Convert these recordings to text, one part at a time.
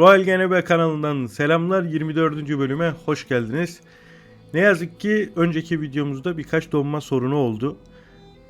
Royal GNB kanalından selamlar. 24. bölüme hoş geldiniz. Ne yazık ki önceki videomuzda birkaç donma sorunu oldu.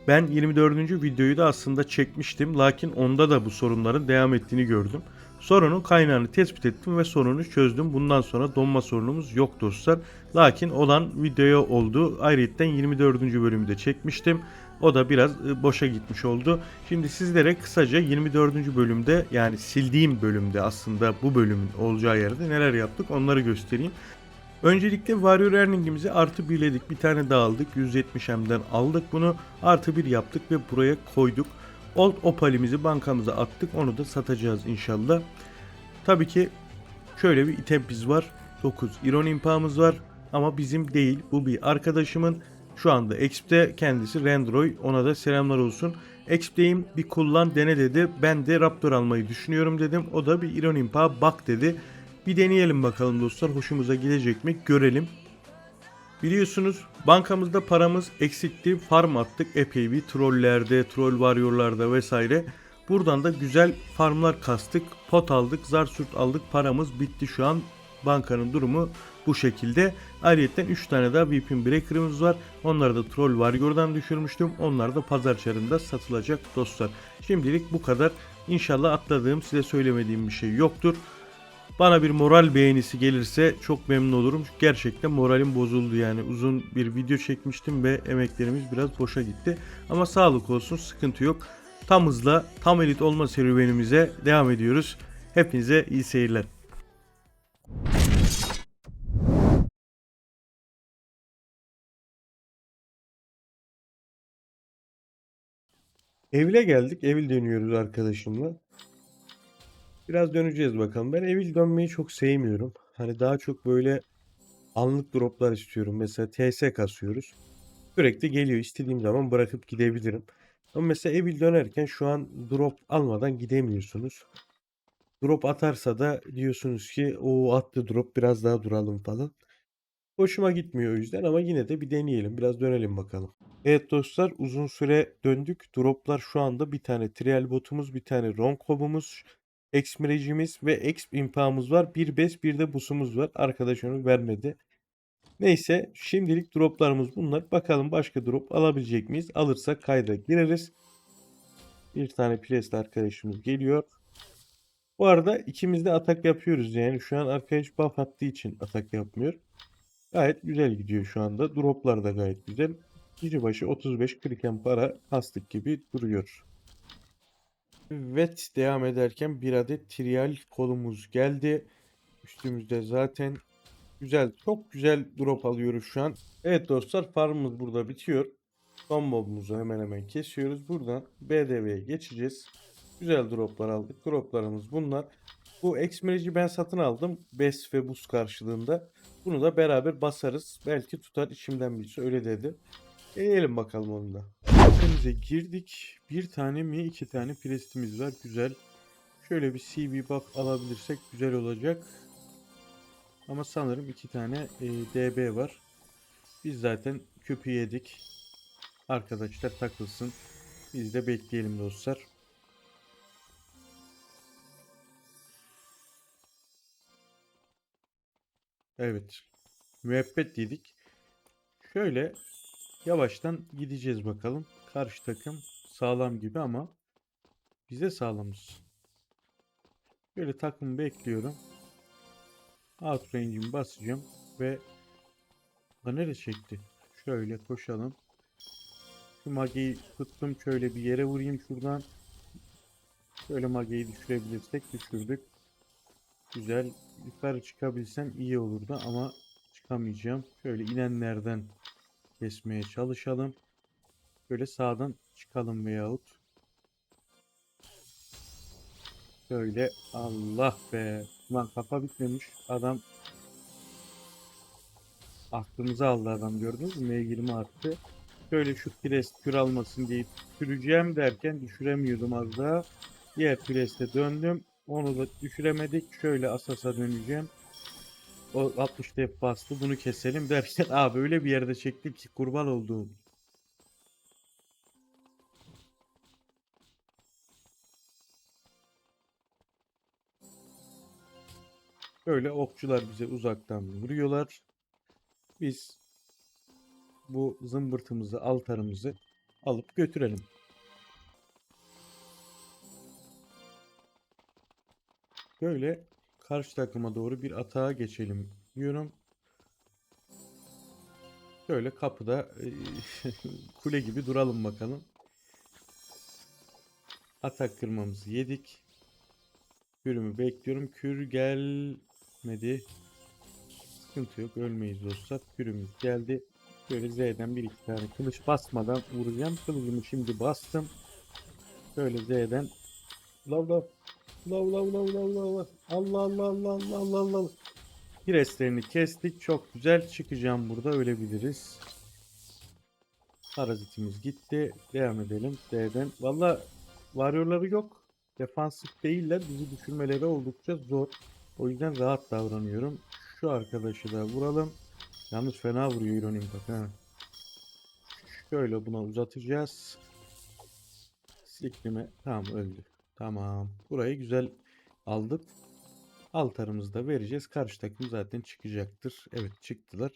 Ben 24. videoyu da aslında çekmiştim. Lakin onda da bu sorunların devam ettiğini gördüm. Sorunun kaynağını tespit ettim ve sorunu çözdüm. Bundan sonra donma sorunumuz yok dostlar. Lakin olan videoya oldu. Ayrıca 24. bölümü de çekmiştim. O da biraz e, boşa gitmiş oldu. Şimdi sizlere kısaca 24. bölümde yani sildiğim bölümde aslında bu bölümün olacağı yerde neler yaptık onları göstereyim. Öncelikle Warrior Earning'imizi artı birledik. Bir tane daha aldık. 170M'den aldık bunu. Artı bir yaptık ve buraya koyduk. Old Opal'imizi bankamıza attık. Onu da satacağız inşallah. Tabii ki şöyle bir itemiz var. 9 Iron impağımız var. Ama bizim değil. Bu bir arkadaşımın. Şu anda Exp'te kendisi Randroid. Ona da selamlar olsun. Exp'teyim bir kullan dene dedi. Ben de Raptor almayı düşünüyorum dedim. O da bir Iron impağı bak dedi. Bir deneyelim bakalım dostlar. Hoşumuza gidecek mi? Görelim. Biliyorsunuz bankamızda paramız eksikti. Farm attık epey bir trollerde, troll warrior'larda vesaire. Buradan da güzel farmlar kastık. Pot aldık, zar sürt aldık. Paramız bitti şu an. Bankanın durumu bu şekilde. Ayrıca 3 tane daha Weapon Breaker'ımız var. Onları da Troll Warrior'dan düşürmüştüm. Onlar da pazar çarında satılacak dostlar. Şimdilik bu kadar. İnşallah atladığım size söylemediğim bir şey yoktur. Bana bir moral beğenisi gelirse çok memnun olurum. Gerçekten moralim bozuldu yani. Uzun bir video çekmiştim ve emeklerimiz biraz boşa gitti. Ama sağlık olsun sıkıntı yok. Tam hızla tam elit olma serüvenimize devam ediyoruz. Hepinize iyi seyirler. Evile geldik. Evil dönüyoruz arkadaşımla. Biraz döneceğiz bakalım. Ben Evil dönmeyi çok sevmiyorum. Hani daha çok böyle anlık droplar istiyorum. Mesela TS kasıyoruz. Sürekli geliyor. İstediğim zaman bırakıp gidebilirim. Ama mesela Evil dönerken şu an drop almadan gidemiyorsunuz. Drop atarsa da diyorsunuz ki o attı drop biraz daha duralım falan. Hoşuma gitmiyor o yüzden ama yine de bir deneyelim. Biraz dönelim bakalım. Evet dostlar uzun süre döndük. Droplar şu anda bir tane trial botumuz, bir tane ronkobumuz, exmirejimiz ve exp impağımız var. Bir bes bir de busumuz var. Arkadaş onu vermedi. Neyse şimdilik droplarımız bunlar. Bakalım başka drop alabilecek miyiz? Alırsak kayda gireriz. Bir tane Priest arkadaşımız geliyor. Bu arada ikimiz de atak yapıyoruz yani. Şu an arkadaş buff attığı için atak yapmıyor. Gayet güzel gidiyor şu anda. Droplar da gayet güzel. Gece başı 35 kriken para kastık gibi duruyor. Evet devam ederken bir adet trial kolumuz geldi. Üstümüzde zaten güzel çok güzel drop alıyoruz şu an. Evet dostlar farmımız burada bitiyor. Son mobumuzu hemen hemen kesiyoruz. Buradan BDV'ye geçeceğiz. Güzel droplar aldık. Droplarımız bunlar. Bu X-Mirage'i ben satın aldım. Bes ve buz karşılığında. Bunu da beraber basarız. Belki tutar içimden birisi öyle dedi. Deneyelim bakalım onu da. Önümüze girdik. Bir tane mi iki tane prestimiz var. Güzel. Şöyle bir CB buff alabilirsek güzel olacak. Ama sanırım iki tane e, DB var. Biz zaten köpü yedik. Arkadaşlar takılsın. Biz de bekleyelim dostlar. Evet. Müebbet dedik. Şöyle yavaştan gideceğiz bakalım. Karşı takım sağlam gibi ama bize sağlamız. Böyle takım bekliyorum. Out range'imi basacağım ve da nereye çekti? Şöyle koşalım. Şu mageyi tuttum şöyle bir yere vurayım şuradan. Şöyle mageyi düşürebilirsek düşürdük. Güzel. Yukarı çıkabilsem iyi olurdu ama çıkamayacağım. Şöyle inenlerden kesmeye çalışalım. Böyle sağdan çıkalım veyahut. Şöyle Allah be. Lan kafa bitmemiş. Adam aklımızı aldı adam gördünüz mü? M20 attı. Şöyle şu pres kür almasın diye süreceğim derken düşüremiyordum az daha. Diğer preste döndüm. Onu da düşüremedik. Şöyle Asas'a döneceğim. O 60 def bastı. Bunu keselim derken abi öyle bir yerde çektim ki kurban olduğum. Böyle okçular bize uzaktan vuruyorlar. Biz bu zımbırtımızı, altarımızı alıp götürelim. Böyle karşı takıma doğru bir atağa geçelim diyorum. Şöyle kapıda e, kule gibi duralım bakalım. Atak kırmamızı yedik. Kürümü bekliyorum. Kür gelmedi. Sıkıntı yok. Ölmeyiz dostlar. Kürümüz geldi. Böyle Z'den bir iki tane kılıç basmadan vuracağım. Kılıcımı şimdi bastım. Şöyle Z'den lav lav lav lav lav lav lav lav. Allah Allah Allah Allah Allah Allah Preslerini kestik. Çok güzel. Çıkacağım burada. Ölebiliriz. Parazitimiz gitti. Devam edelim. D'den. Valla varyorları yok. Defansif değiller. Bizi düşürmeleri oldukça zor. O yüzden rahat davranıyorum. Şu arkadaşı da vuralım. Yalnız fena vuruyor İronim bak ha. Şöyle buna uzatacağız. Siklime tamam öldü. Tamam. Burayı güzel aldık. Altarımızı da vereceğiz. Karşı takım zaten çıkacaktır. Evet çıktılar.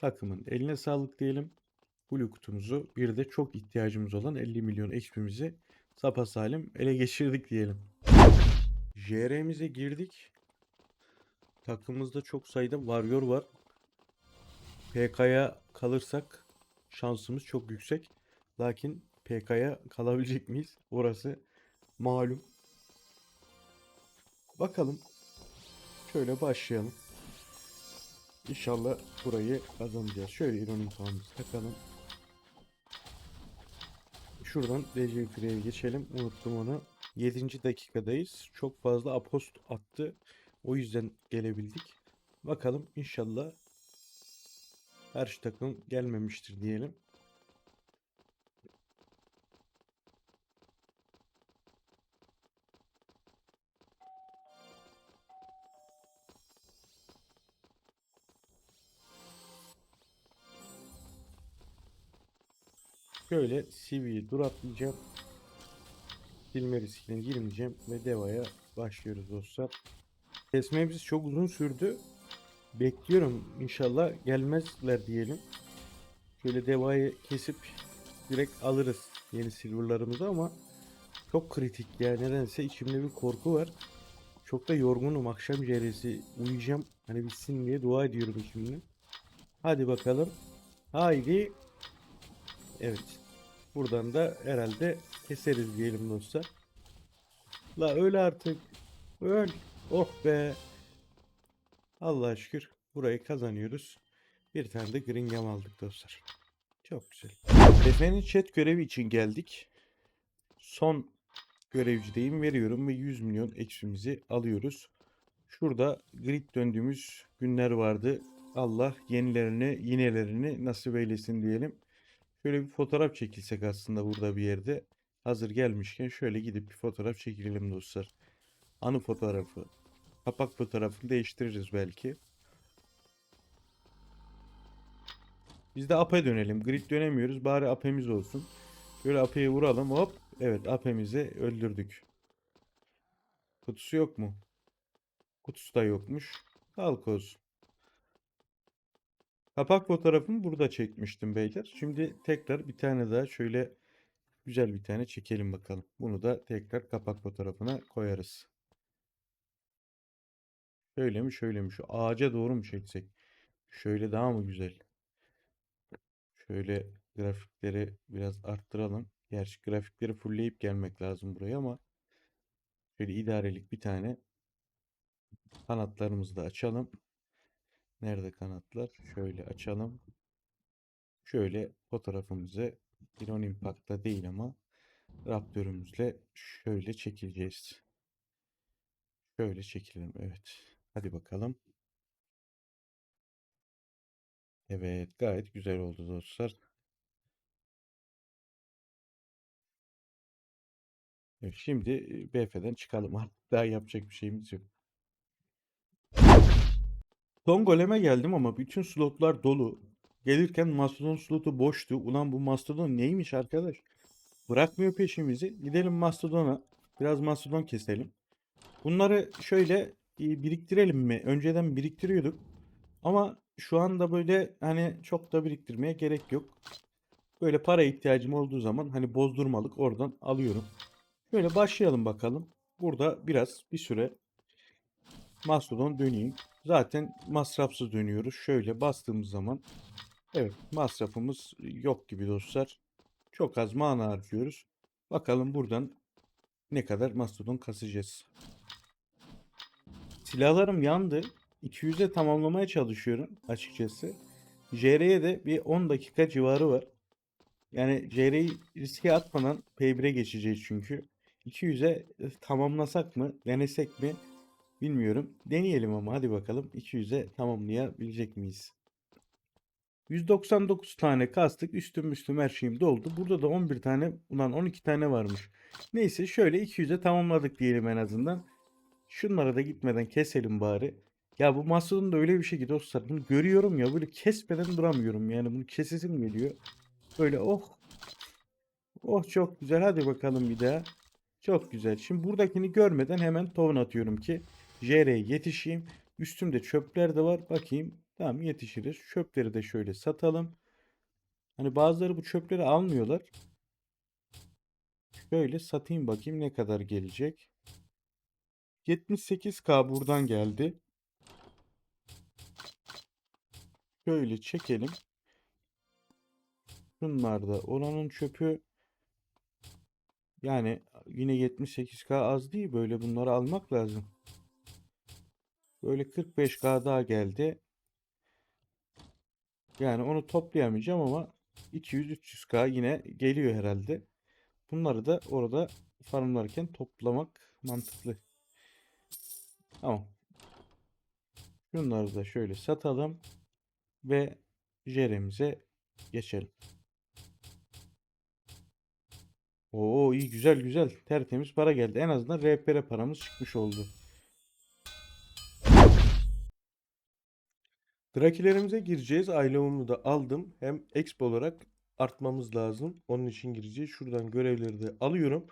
Takımın eline sağlık diyelim. Blue kutumuzu bir de çok ihtiyacımız olan 50 milyon XP'mizi sapasalim ele geçirdik diyelim. JR'mize girdik. Takımımızda çok sayıda Warrior var. PK'ya kalırsak şansımız çok yüksek. Lakin PK'ya kalabilecek miyiz? Orası malum. Bakalım. Şöyle başlayalım. İnşallah burayı kazanacağız. Şöyle ironik puanımızı takalım. Şuradan DC Free'ye geçelim. Unuttum onu. 7. dakikadayız. Çok fazla apost attı. O yüzden gelebildik. Bakalım inşallah karşı takım gelmemiştir diyelim. Şöyle CV'yi dur atlayacağım. Silme riskine girmeyeceğim ve devaya başlıyoruz dostlar. Kesmemiz çok uzun sürdü. Bekliyorum inşallah gelmezler diyelim. Şöyle devayı kesip direkt alırız yeni silverlarımızı ama çok kritik ya nedense içimde bir korku var. Çok da yorgunum akşam ceresi uyuyacağım. Hani bitsin diye dua ediyorum şimdi. Hadi bakalım. Haydi. Evet. Buradan da herhalde keseriz diyelim dostlar. La öl artık. Öl. Oh be. Allah'a şükür burayı kazanıyoruz. Bir tane de green gem aldık dostlar. Çok güzel. Efe'nin chat görevi için geldik. Son görevcideyim veriyorum ve 100 milyon eksimizi alıyoruz. Şurada grid döndüğümüz günler vardı. Allah yenilerini, yinelerini nasip eylesin diyelim. Şöyle bir fotoğraf çekilsek aslında burada bir yerde. Hazır gelmişken şöyle gidip bir fotoğraf çekilelim dostlar. Anı fotoğrafı. Kapak fotoğrafını değiştiririz belki. Biz de AP'e dönelim. Grid dönemiyoruz. Bari AP'miz olsun. Böyle AP'yi vuralım. Hop. Evet AP'mizi öldürdük. Kutusu yok mu? Kutusu da yokmuş. Sağlık olsun. Kapak fotoğrafımı burada çekmiştim beyler. Şimdi tekrar bir tane daha şöyle güzel bir tane çekelim bakalım. Bunu da tekrar kapak fotoğrafına koyarız. Şöyle mi şöyle mi? Şu ağaca doğru mu çeksek? Şöyle daha mı güzel? Şöyle grafikleri biraz arttıralım. Gerçi grafikleri fullleyip gelmek lazım buraya ama şöyle idarelik bir tane kanatlarımızı da açalım. Nerede kanatlar? Şöyle açalım. Şöyle fotoğrafımızı Iron Impact'ta değil ama Raptör'ümüzle şöyle çekeceğiz. Şöyle çekelim. Evet. Hadi bakalım. Evet. Gayet güzel oldu dostlar. Evet, şimdi BF'den çıkalım. Artık daha yapacak bir şeyimiz yok. Son goleme geldim ama bütün slotlar dolu. Gelirken Mastodon slotu boştu. Ulan bu Mastodon neymiş arkadaş? Bırakmıyor peşimizi. Gidelim Mastodon'a. Biraz Mastodon keselim. Bunları şöyle e, biriktirelim mi? Önceden biriktiriyorduk. Ama şu anda böyle hani çok da biriktirmeye gerek yok. Böyle para ihtiyacım olduğu zaman hani bozdurmalık oradan alıyorum. Şöyle başlayalım bakalım. Burada biraz bir süre Mastodon döneyim. Zaten masrafsız dönüyoruz. Şöyle bastığımız zaman evet masrafımız yok gibi dostlar. Çok az mana harcıyoruz. Bakalım buradan ne kadar Mastodon kasacağız. Silahlarım yandı. 200'e tamamlamaya çalışıyorum açıkçası. JR'ye de bir 10 dakika civarı var. Yani JR'yi riske atmadan P1'e geçeceğiz çünkü. 200'e tamamlasak mı, denesek mi bilmiyorum. Deneyelim ama hadi bakalım 200'e tamamlayabilecek miyiz? 199 tane kastık. Üstüm üstüm her şeyim doldu. Burada da 11 tane, ulan 12 tane varmış. Neyse şöyle 200'e tamamladık diyelim en azından. Şunlara da gitmeden keselim bari. Ya bu Mastodon da öyle bir şey ki dostlar. Bunu görüyorum ya böyle kesmeden duramıyorum. Yani bunu kesesim geliyor. Böyle oh. Oh çok güzel. Hadi bakalım bir daha. Çok güzel. Şimdi buradakini görmeden hemen tohum atıyorum ki JR'ye yetişeyim. Üstümde çöpler de var. Bakayım. Tamam yetişiriz. Çöpleri de şöyle satalım. Hani bazıları bu çöpleri almıyorlar. Şöyle satayım bakayım ne kadar gelecek. 78k buradan geldi. Şöyle çekelim. Şunlar da oranın çöpü yani yine 78k az değil böyle bunları almak lazım. Böyle 45k daha geldi. Yani onu toplayamayacağım ama 200-300k yine geliyor herhalde. Bunları da orada farmlarken toplamak mantıklı. Tamam. Şunları da şöyle satalım ve jeremize geçelim. Oo iyi güzel güzel tertemiz para geldi. En azından RPR paramız çıkmış oldu. Drakilerimize gireceğiz. Ailemi da aldım. Hem exp olarak artmamız lazım. Onun için gireceğiz. Şuradan görevleri de alıyorum.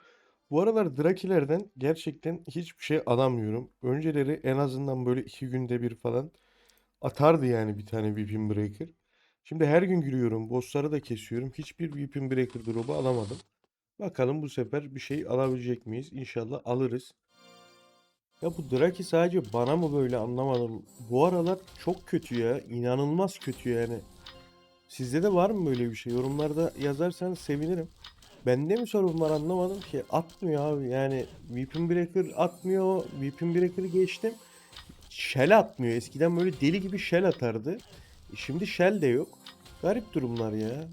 Bu aralar Drakilerden gerçekten hiçbir şey alamıyorum. Önceleri en azından böyle iki günde bir falan atardı yani bir tane Weapon Breaker. Şimdi her gün giriyorum. Bossları da kesiyorum. Hiçbir Weapon Breaker drop'u alamadım. Bakalım bu sefer bir şey alabilecek miyiz? İnşallah alırız. Ya bu Draki sadece bana mı böyle anlamadım. Bu aralar çok kötü ya. İnanılmaz kötü yani. Sizde de var mı böyle bir şey? Yorumlarda yazarsanız sevinirim. Bende mi sorun var anlamadım ki. Atmıyor abi. Yani Weapon Breaker atmıyor. Weapon Breaker'ı geçtim. Shell atmıyor. Eskiden böyle deli gibi shell atardı. Şimdi shell de yok. Garip durumlar ya.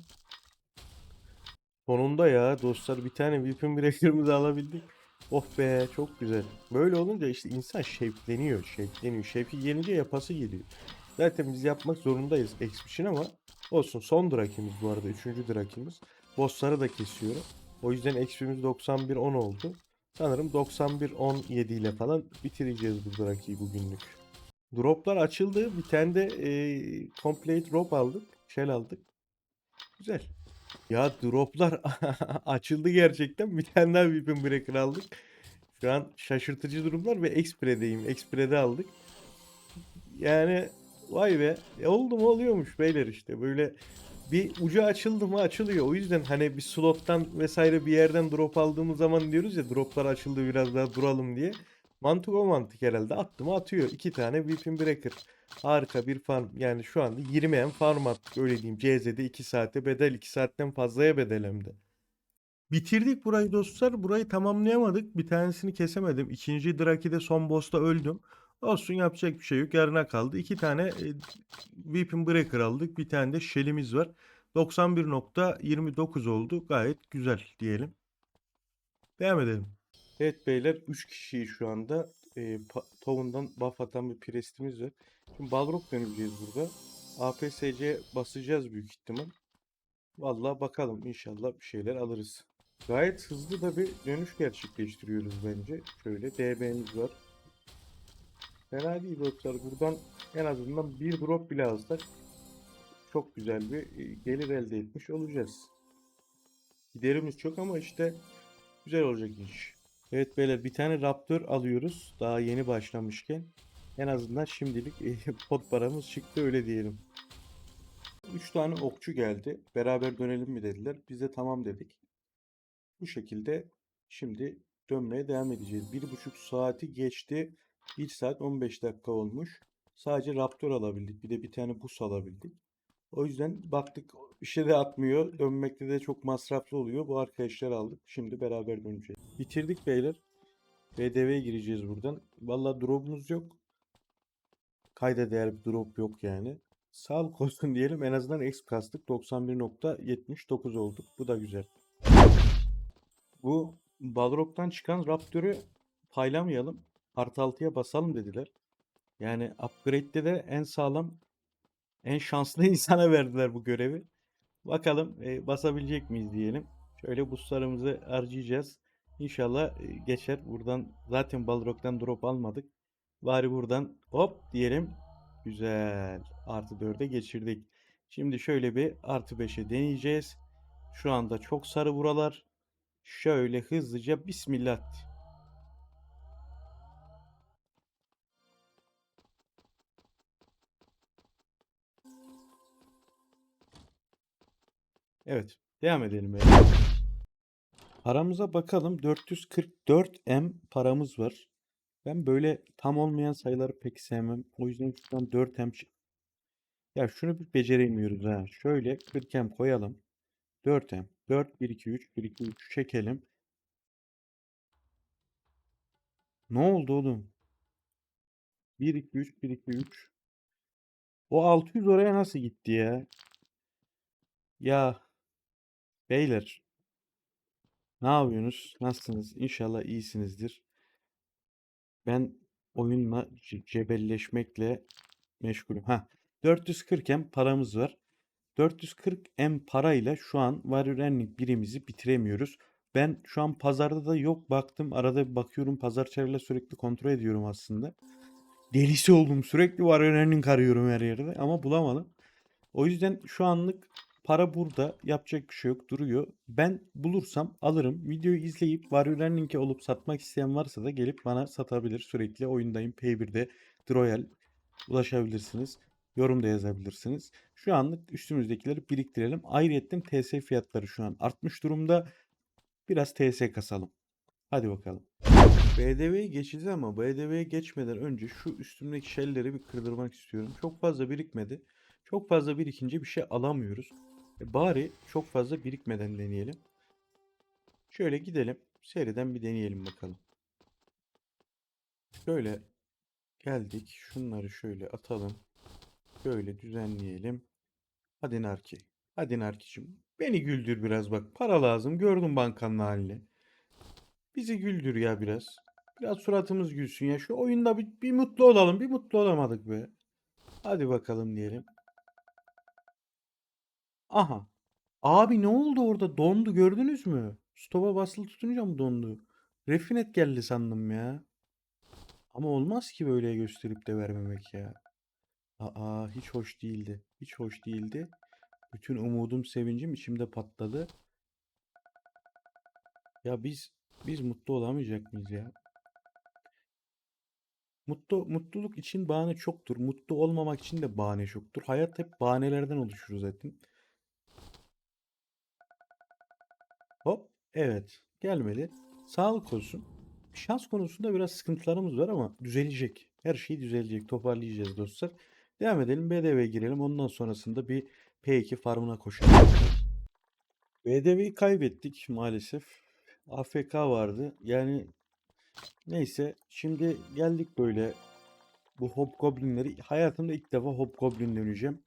Sonunda ya dostlar bir tane Weapon Breaker'ımızı alabildik. Oh be çok güzel. Böyle olunca işte insan şevkleniyor, şevkleniyor. Şevki gelince yapası geliyor. Zaten biz yapmak zorundayız Exhibition ama olsun. Son drakimiz bu arada. Üçüncü drakimiz. Bossları da kesiyorum. O yüzden XP'miz 91-10 oldu. Sanırım 91-17 ile falan bitireceğiz bu drakiyi bugünlük. Droplar açıldı. Bir tane de e, complete drop aldık. Shell aldık. Güzel. Ya droplar açıldı gerçekten. Bir tane daha Weapon Breaker aldık. Şu an şaşırtıcı durumlar ve Expre'deyim. Expre'de aldık. Yani vay be. E oldu mu oluyormuş beyler işte. Böyle bir ucu açıldı mı açılıyor. O yüzden hani bir slottan vesaire bir yerden drop aldığımız zaman diyoruz ya droplar açıldı biraz daha duralım diye. Mantık o mantık herhalde. Attı mı atıyor. İki tane Weapon Breaker. Harika bir farm. Yani şu anda 20 en farm attık öyle diyeyim. CZ'de 2 saate bedel 2 saatten fazlaya bedel hem de. Bitirdik burayı dostlar. Burayı tamamlayamadık. Bir tanesini kesemedim. İkinci Draki'de son boss'ta öldüm. Olsun yapacak bir şey yok. Yarına kaldı. İki tane e, Weapon Breaker aldık. Bir tane de Shell'imiz var. 91.29 oldu. Gayet güzel diyelim. Devam edelim. Evet beyler 3 kişiyi şu anda e, tavuğundan buff atan bir prestimiz var. Şimdi Balrog döneceğiz burada. APSC basacağız büyük ihtimal. Vallahi bakalım inşallah bir şeyler alırız. Gayet hızlı da bir dönüş gerçekleştiriyoruz bence. Şöyle DB'miz var. Fena değil dostlar. Buradan en azından bir drop bile alsak çok güzel bir gelir elde etmiş olacağız. Giderimiz çok ama işte güzel olacak iş. Evet beyler bir tane Raptor alıyoruz. Daha yeni başlamışken. En azından şimdilik pot paramız çıktı öyle diyelim. 3 tane okçu geldi. Beraber dönelim mi dediler. Biz de tamam dedik. Bu şekilde şimdi dönmeye devam edeceğiz. Bir buçuk saati geçti. 1 saat 15 dakika olmuş. Sadece Raptor alabildik. Bir de bir tane bus alabildik. O yüzden baktık bir şey de atmıyor. Dönmekte de çok masraflı oluyor. Bu arkadaşlar aldık. Şimdi beraber döneceğiz. Bitirdik beyler. BDV'ye gireceğiz buradan. Valla drop'umuz yok. Kayda değer bir drop yok yani. Sağlık olsun diyelim. En azından exp kastık. 91.79 olduk. Bu da güzel. Bu Balrog'dan çıkan Raptor'u paylamayalım. Artı 6'ya basalım dediler. Yani upgrade'de de en sağlam, en şanslı insana verdiler bu görevi. Bakalım e, basabilecek miyiz diyelim. Şöyle boostlarımızı harcayacağız. İnşallah e, geçer. Buradan zaten Balrog'dan drop almadık. Bari buradan hop diyelim. Güzel. Artı 4'e geçirdik. Şimdi şöyle bir artı 5'e deneyeceğiz. Şu anda çok sarı buralar. Şöyle hızlıca bismillah. Evet. Devam edelim. beyler. Paramıza bakalım. 444 M paramız var. Ben böyle tam olmayan sayıları pek sevmem. O yüzden şuradan 4 M çı- Ya şunu bir beceremiyoruz ha. Şöyle 40 M koyalım. 4 M. 4 1 2 3 1 2 3 çekelim. Ne oldu oğlum? 1 2 3 1 2 3. O 600 oraya nasıl gitti ya? Ya beyler ne yapıyorsunuz? Nasılsınız? İnşallah iyisinizdir. Ben oyunla ce- cebelleşmekle meşgulüm. Ha, 440 M paramız var. 440 M parayla şu an Warrior Earning birimizi bitiremiyoruz. Ben şu an pazarda da yok baktım. Arada bir bakıyorum pazar çarıyla sürekli kontrol ediyorum aslında. Delisi oldum. Sürekli Warrior Earning arıyorum her yerde ama bulamadım. O yüzden şu anlık para burada. Yapacak bir şey yok. Duruyor. Ben bulursam alırım. Videoyu izleyip Warrior Earning'e olup satmak isteyen varsa da gelip bana satabilir. Sürekli oyundayım. P1'de Royal ulaşabilirsiniz. Yorum da yazabilirsiniz. Şu anlık üstümüzdekileri biriktirelim. Ayrıyetten TS fiyatları şu an artmış durumda. Biraz TS kasalım. Hadi bakalım. BDV'ye geçeceğiz ama BDV'ye geçmeden önce şu üstümdeki şeyleri bir kırdırmak istiyorum. Çok fazla birikmedi. Çok fazla birikince bir şey alamıyoruz. E bari çok fazla birikmeden deneyelim. Şöyle gidelim. Seriden bir deneyelim bakalım. Şöyle geldik. Şunları şöyle atalım. Böyle düzenleyelim. Hadi Narki. Hadi Narki'cim. Beni güldür biraz bak. Para lazım. Gördüm bankanın halini. Bizi güldür ya biraz. Biraz suratımız gülsün ya. Şu oyunda bir, bir mutlu olalım. Bir mutlu olamadık be. Hadi bakalım diyelim. Aha. Abi ne oldu orada? Dondu gördünüz mü? Stop'a basılı tutunca mı dondu? Refinet geldi sandım ya. Ama olmaz ki böyle gösterip de vermemek ya. Aa hiç hoş değildi. Hiç hoş değildi. Bütün umudum, sevincim içimde patladı. Ya biz biz mutlu olamayacak mıyız ya? Mutlu mutluluk için bahane çoktur. Mutlu olmamak için de bahane çoktur. Hayat hep bahanelerden oluşur zaten. Hop, evet. Gelmedi. Sağlık olsun. Şans konusunda biraz sıkıntılarımız var ama düzelecek. Her şey düzelecek. Toparlayacağız dostlar. Devam edelim. BDV'ye girelim. Ondan sonrasında bir P2 farmına koşalım. BDV'yi kaybettik maalesef. AFK vardı. Yani neyse. Şimdi geldik böyle bu Hobgoblin'leri. Hayatımda ilk defa Hobgoblin döneceğim.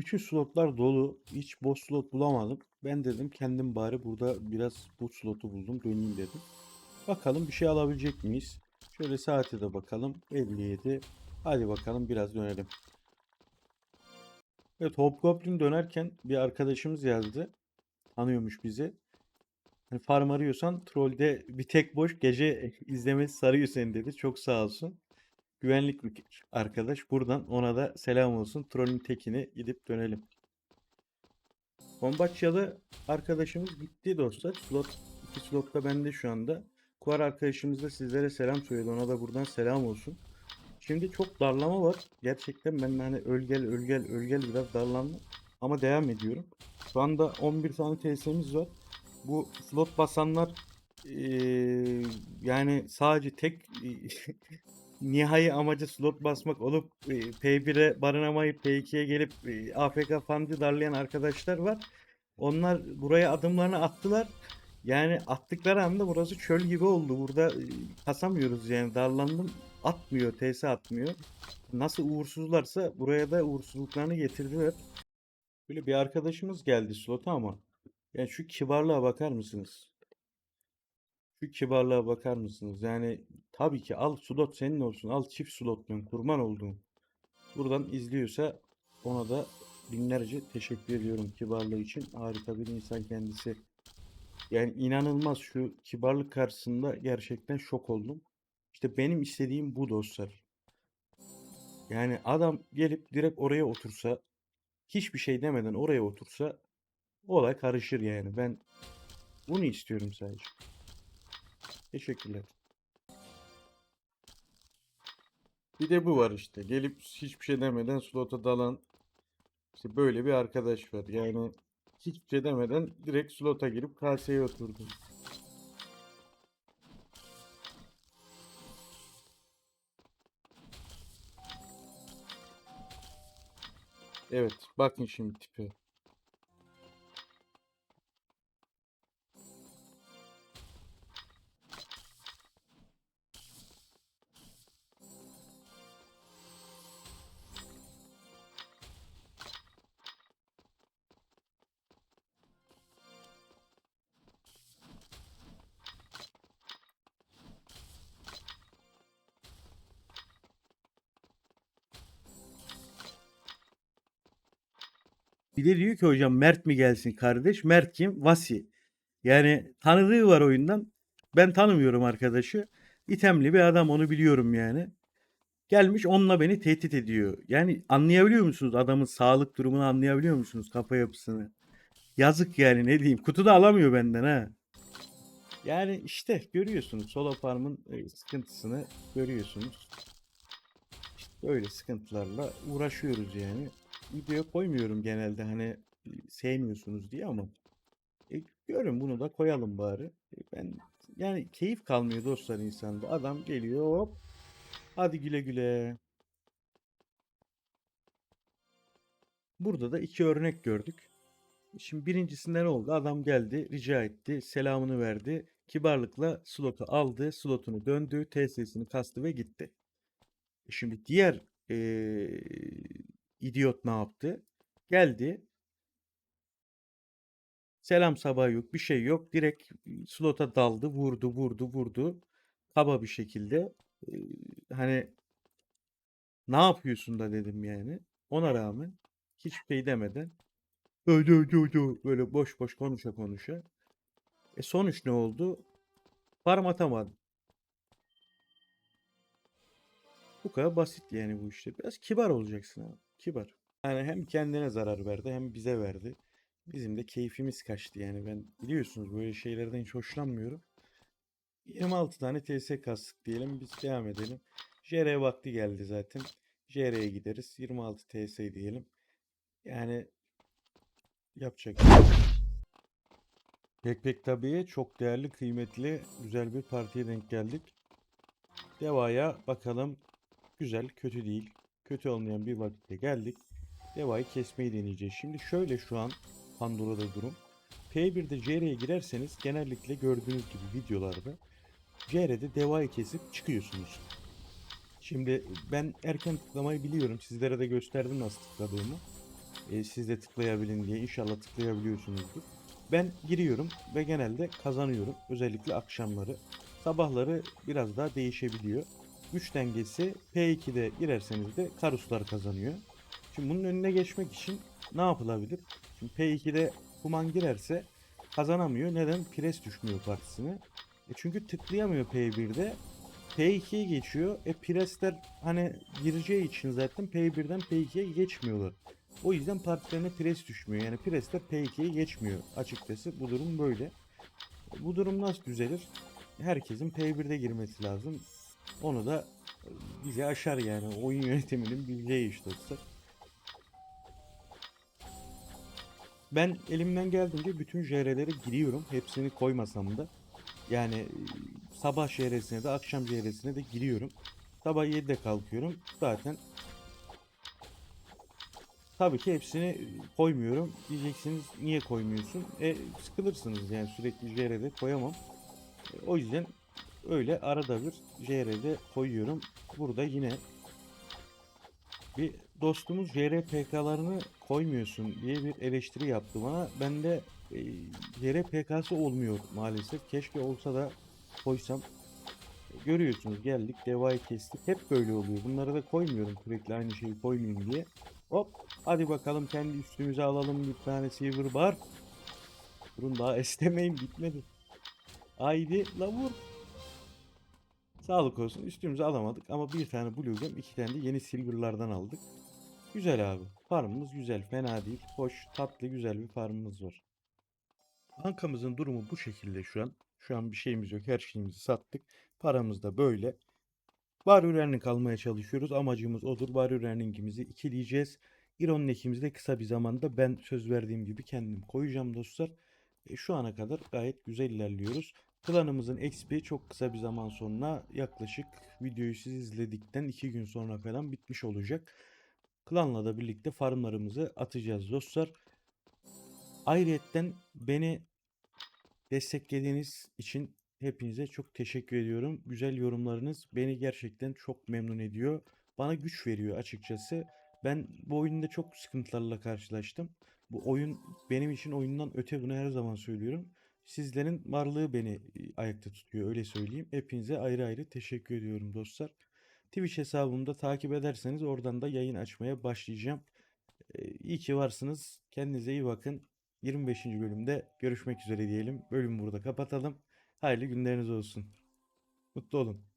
Bütün slotlar dolu. Hiç boş slot bulamadım. Ben dedim kendim bari burada biraz bu slotu buldum. Döneyim dedim. Bakalım bir şey alabilecek miyiz? Şöyle saate de bakalım. 57. Hadi bakalım biraz dönelim. Evet Hobgoblin dönerken bir arkadaşımız yazdı. Tanıyormuş bizi. Hani farm arıyorsan trollde bir tek boş gece izlemesi sarıyor seni dedi. Çok sağ olsun. Güvenlik arkadaş. Buradan ona da selam olsun. Trollün tekini gidip dönelim. Kombatçalı arkadaşımız gitti dostlar. Slot, iki slot da bende şu anda. Kuar arkadaşımız da sizlere selam söyledi. Ona da buradan selam olsun. Şimdi çok darlama var. Gerçekten ben de hani ölgel ölgel ölgel biraz darlandım. Ama devam ediyorum. Şu anda 11 tane TS'miz var. Bu slot basanlar eee, yani sadece tek nihai amacı slot basmak olup e, P1'e barınamayıp P2'ye gelip e, AFK fancı darlayan arkadaşlar var. Onlar buraya adımlarını attılar. Yani attıkları anda burası çöl gibi oldu. Burada e, kasamıyoruz yani darlandım. Atmıyor, TS atmıyor. Nasıl uğursuzlarsa buraya da uğursuzluklarını getirdiler. Böyle bir arkadaşımız geldi slota ama yani şu kibarlığa bakar mısınız? Şu kibarlığa bakar mısınız? Yani tabii ki al slot senin olsun. Al çift slotluğun kurban olduğum. Buradan izliyorsa ona da binlerce teşekkür ediyorum kibarlığı için. Harika bir insan kendisi. Yani inanılmaz şu kibarlık karşısında gerçekten şok oldum. İşte benim istediğim bu dostlar. Yani adam gelip direkt oraya otursa hiçbir şey demeden oraya otursa olay karışır yani. Ben bunu istiyorum sadece. Teşekkürler. Bir de bu var işte. Gelip hiçbir şey demeden slota dalan işte böyle bir arkadaş var. Yani hiçbir şey demeden direkt slota girip kaseye oturdu. Evet, bakın şimdi tipe. Bir de diyor ki hocam Mert mi gelsin kardeş? Mert kim? Vasi. Yani tanıdığı var oyundan. Ben tanımıyorum arkadaşı. İtemli bir adam onu biliyorum yani. Gelmiş onunla beni tehdit ediyor. Yani anlayabiliyor musunuz adamın sağlık durumunu anlayabiliyor musunuz kafa yapısını? Yazık yani ne diyeyim. Kutuda alamıyor benden ha. Yani işte görüyorsunuz Solo Farm'ın e, sıkıntısını görüyorsunuz. İşte böyle sıkıntılarla uğraşıyoruz yani. Video koymuyorum genelde hani sevmiyorsunuz diye ama e, görün bunu da koyalım bari. E, ben yani keyif kalmıyor dostlar insanda. Adam geliyor hop. Hadi güle güle. Burada da iki örnek gördük. Şimdi birincisinde ne oldu? Adam geldi, rica etti, selamını verdi. Kibarlıkla slotu aldı, slotunu döndü, TS'sini kastı ve gitti. E Şimdi diğer eee, idiot ne yaptı? Geldi. Selam sabah yok, bir şey yok. Direkt slota daldı, vurdu, vurdu, vurdu. Kaba bir şekilde. Eee, hani ne yapıyorsun da dedim yani. Ona rağmen hiçbir şey demeden öyle öyle öyle böyle boş boş konuşa konuşa. E sonuç ne oldu? Farm atamadı. Bu kadar basit yani bu işte. Biraz kibar olacaksın abi. Kibar. Yani hem kendine zarar verdi hem bize verdi. Bizim de keyfimiz kaçtı yani. Ben biliyorsunuz böyle şeylerden hiç hoşlanmıyorum. 26 tane TS kastık diyelim. Biz devam edelim. JR vakti geldi zaten. JR'ye gideriz. 26 TS diyelim. Yani yapacak. bir şey. Pek pek tabii çok değerli, kıymetli, güzel bir partiye denk geldik. Deva'ya bakalım. Güzel, kötü değil. Kötü olmayan bir vakitte geldik. Deva'yı kesmeyi deneyeceğiz. Şimdi şöyle şu an Pandora'da durum. P1'de JR'ye girerseniz genellikle gördüğünüz gibi videolarda JR'de Deva'yı kesip çıkıyorsunuz. Şimdi ben erken tıklamayı biliyorum. Sizlere de gösterdim nasıl tıkladığımı. Ee, siz de tıklayabilin diye. İnşallah tıklayabiliyorsunuzdur. Ben giriyorum ve genelde kazanıyorum. Özellikle akşamları. Sabahları biraz daha değişebiliyor. Güç dengesi P2'de girerseniz de Karuslar kazanıyor. Şimdi bunun önüne geçmek için ne yapılabilir? Şimdi P2'de Kuman girerse kazanamıyor. Neden? Pres düşmüyor partisine. E çünkü tıklayamıyor P1'de. P2'ye geçiyor. E presler hani gireceği için zaten P1'den P2'ye geçmiyorlar. O yüzden partilerine pres düşmüyor. Yani presler P2'ye geçmiyor açıkçası. Bu durum böyle. Bu durum nasıl düzelir? herkesin P1'de girmesi lazım. Onu da bize aşar yani. Oyun yönetiminin bileceği iş dostlar. Ben elimden geldiğince bütün JR'lere giriyorum. Hepsini koymasam da. Yani e, sabah JR'sine de akşam JR'sine de giriyorum. Sabah 7'de kalkıyorum. Zaten Tabii ki hepsini koymuyorum. Diyeceksiniz niye koymuyorsun? E sıkılırsınız yani sürekli JR'de koyamam. E, o yüzden öyle arada bir JR'de koyuyorum. Burada yine bir dostumuz JR PK'larını koymuyorsun diye bir eleştiri yaptı bana. Ben de e, JR PK'sı olmuyor maalesef. Keşke olsa da koysam. Görüyorsunuz geldik devayı kestik. Hep böyle oluyor. Bunları da koymuyorum sürekli aynı şeyi koymayayım diye. Hop hadi bakalım kendi üstümüze alalım bir tane silver bar. Durun daha estemeyin bitmedi. Haydi la vur. Sağlık olsun üstümüze alamadık ama bir tane blue gem iki tane de yeni silverlardan aldık. Güzel abi. Farmımız güzel fena değil. Hoş tatlı güzel bir farmımız var. Bankamızın durumu bu şekilde şu an. Şu an bir şeyimiz yok. Her şeyimizi sattık. Paramız da böyle. Warrior earning almaya çalışıyoruz. Amacımız odur. Warrior earningimizi ikileyeceğiz. Iron ekimizi de kısa bir zamanda ben söz verdiğim gibi kendim koyacağım dostlar. E, şu ana kadar gayet güzel ilerliyoruz. Klanımızın XP çok kısa bir zaman sonra yaklaşık videoyu siz izledikten 2 gün sonra falan bitmiş olacak. Klanla da birlikte farmlarımızı atacağız dostlar. Ayrıyetten beni desteklediğiniz için hepinize çok teşekkür ediyorum. Güzel yorumlarınız beni gerçekten çok memnun ediyor. Bana güç veriyor açıkçası. Ben bu oyunda çok sıkıntılarla karşılaştım. Bu oyun benim için oyundan öte bunu her zaman söylüyorum. Sizlerin varlığı beni ayakta tutuyor öyle söyleyeyim. Hepinize ayrı ayrı teşekkür ediyorum dostlar. Twitch hesabımda takip ederseniz oradan da yayın açmaya başlayacağım. İyi ki varsınız. Kendinize iyi bakın. 25. bölümde görüşmek üzere diyelim. Bölümü burada kapatalım. Hayırlı günleriniz olsun. Mutlu olun.